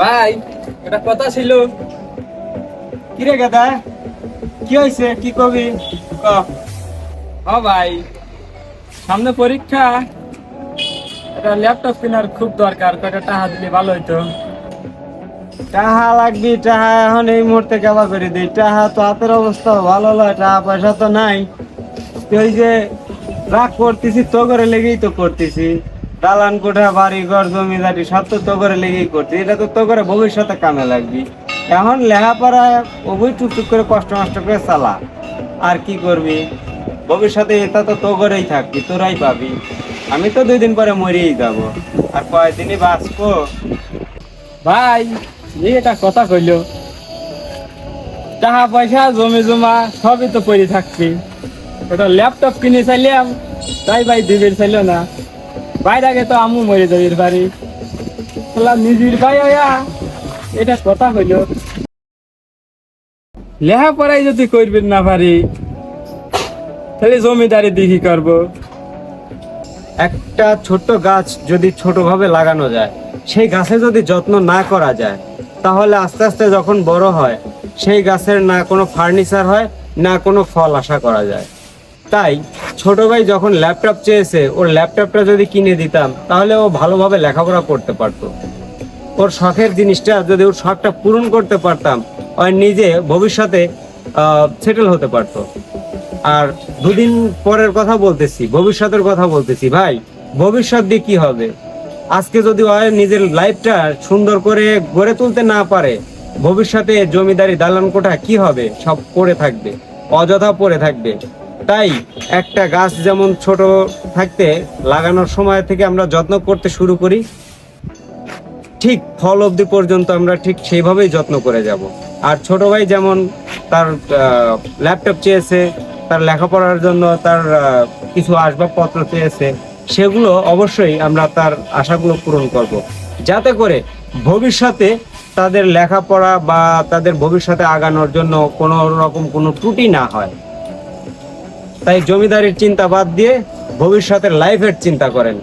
ভাই এটা কথা ছিল। কিরে গেদা? কি হয়েছে? কি কবি? ক। ও ভাই সামনে পরীক্ষা। এটা ল্যাপটপ কেনার খুব দরকার কয়টা টাকা দিলে ভালো হইতো? টাহা লাগবি টাহা এখন এই মুহূর্তে কেবা করে দিই। টাহা তো হাতের অবস্থা ভালো নয় টাহা পয়সা তো নাই। তুই যে রাগ করতেছি তো করে লেগেই তো করতেছি। দালান কোঠা, বাড়ি ঘর জমিদারি সব তো তো করে লেগেই করছি। এটা তো তো করে ভবিষ্যতে কামে লাগবি। এখন লেখাপড়া ওই টুকটুক করে কষ্ট নষ্ট করে চালা। আর কি করবি? ভবিষ্যতে এটা তো তো করেই থাকবি, তোরাই পাবি। আমি তো দুই দিন পরে মরিয়েই যাব। আর কয়দিনই বাঁচবো? ভাই এটা কথা কইলো। টাকা পয়সা, জমি জমা, সবই তো পড়ে থাকছি ওটা ল্যাপটপ কিনে চাইলাম, তাই ভাই দিবির চাইল না। বাইরে তো আমু মরে যাবির বাড়ি। বললাম নিজের ভাই এটা কথা হইল লেহা পড়াই যদি করবেন না পারি, তাহলে জমিদারি দিঘি করব? একটা ছোট্ট গাছ যদি ছোটভাবে লাগানো যায়, সেই গাছে যদি যত্ন না করা যায়, তাহলে আস্তে আস্তে যখন বড় হয়, সেই গাছের না কোনো ফার্নিচার হয়, না কোনো ফল আশা করা যায়। তাই ছোট ভাই যখন ল্যাপটপ চেয়েছে, ওর ল্যাপটপটা যদি কিনে দিতাম, তাহলে ও ভালোভাবে লেখাপড়া করতে পারতো। ওর শখের জিনিসটা যদি ওর শখটা পূরণ করতে পারতাম, ও নিজে ভবিষ্যতে সেটেল হতে পারতো। আর দুদিন পরের কথা বলতেছি, ভবিষ্যতের কথা বলতেছি, ভাই, ভবিষ্যৎ দিয়ে কি হবে? আজকে যদি ও নিজের লাইফটা সুন্দর করে গড়ে তুলতে না পারে, ভবিষ্যতে জমিদারি দালান কোঠা কি হবে? সব পড়ে থাকবে, অযথা পড়ে থাকবে। তাই একটা গাছ যেমন ছোট থাকতে লাগানোর সময় থেকে আমরা যত্ন করতে শুরু করি, ঠিক ফল অবধি পর্যন্ত আমরা ঠিক সেইভাবেই যত্ন করে যাব। আর ছোট ভাই যেমন তার ল্যাপটপ চেয়েছে, তার লেখাপড়ার জন্য তার কিছু আসবাবপত্র চেয়েছে, সেগুলো অবশ্যই আমরা তার আশাগুলো পূরণ করব। যাতে করে ভবিষ্যতে তাদের লেখাপড়া বা তাদের ভবিষ্যতে আগানোর জন্য কোনো রকম কোনো ত্রুটি না হয়। তাই জমিদারির চিন্তা বাদ দিয়ে ভবিষ্যতের লাইফের চিন্তা করেন।